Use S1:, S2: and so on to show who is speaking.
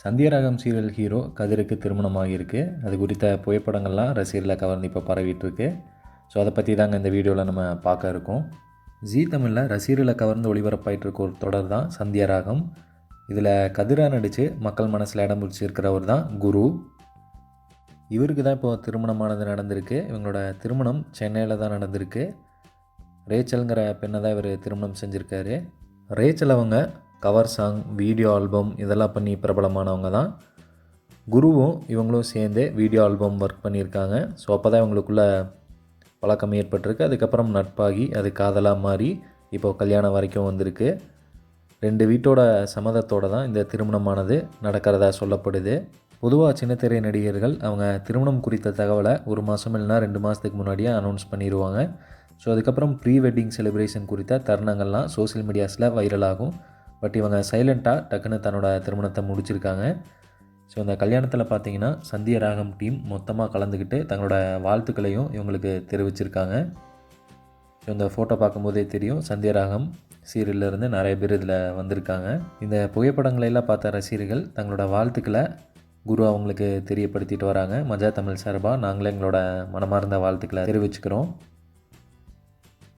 S1: Sandhyaragam serial hero கதிருக்கு திருமணமாகியிருக்கு. அது குறித்த புகைப்படங்கள்லாம் ரசிகர்களை கவர்ந்து இப்போ பரவிட்டுருக்கு ஸோ அதை பற்றி தாங்க இந்த வீடியோவில் நம்ம பார்க்க இருக்கோம். ஜீ தமிழில் ரசிகர்களை கவர்ந்து ஒளிபரப்பாயிட்டு இருக்க ஒரு தொடர் தான் சந்தியராகம். இதில் கதிராக நடித்து மக்கள் மனசில் இடம் பிடிச்சிருக்கிறவர் தான் குரு. இவருக்கு தான் இப்போ திருமணமானது நடந்திருக்கு. இவங்களோட திருமணம் சென்னையில் தான் நடந்திருக்கு. ரேச்சல்ங்கிற பெண்ணை தான் இவர் திருமணம் செஞ்சுருக்காரு. ரேச்சல் அவங்க கவர் சாங் வீடியோ ஆல்பம் இதெல்லாம் பண்ணி பிரபலமானவங்க தான். குருவும் இவங்களும் சேர்ந்து வீடியோ ஆல்பம் ஒர்க் பண்ணியிருக்காங்க. ஸோ அப்போ தான் இவங்களுக்குள்ள பழக்கம் ஏற்பட்டிருக்கு. அதுக்கப்புறம் நட்பாகி அது காதலாக மாறி இப்போ கல்யாணம் வரைக்கும் வந்திருக்கு. ரெண்டு வீட்டோட சம்மதத்தோடு தான் இந்த திருமணமானது நடக்கிறதா சொல்லப்படுது. பொதுவாக சின்னத்திரை நடிகர்கள் அவங்க திருமணம் குறித்த தகவலை ஒரு மாதம் இல்லைனா ரெண்டு மாதத்துக்கு முன்னாடியே அனௌன்ஸ் பண்ணிடுவாங்க ஸோ அதுக்கப்புறம் ப்ரீ வெட்டிங் செலிப்ரேஷன் குறித்த தருணங்கள்லாம் சோஷியல் மீடியாஸில் வைரல் ஆகும். பட் இவங்க சைலண்ட்டாக டக்குன்னு தன்னோட திருமணத்தை முடிச்சிருக்காங்க. ஸோ இந்த கல்யாணத்தில் பார்த்தீங்கன்னா சந்திய ராகம் டீம் மொத்தமாக கலந்துக்கிட்டு தங்களோட வாழ்த்துக்களையும் இவங்களுக்கு தெரிவிச்சிருக்காங்க. ஸோ இந்த ஃபோட்டோ பார்க்கும்போதே தெரியும் சந்திய ராகம் சீரியல்ல இருந்து நிறைய பேர் இதில் வந்திருக்காங்க. இந்த புகைப்படங்களை எல்லாம் பார்த்த ரசிகர்கள் தங்களோட வாழ்த்துக்களை குரு அவங்களுக்கு தெரியப்படுத்திட்டு வராங்க. மஜா தமிழ் சார்பாக நாங்களே எங்களோட மனமார்ந்த வாழ்த்துக்களை தெரிவிச்சுக்கிறோம்.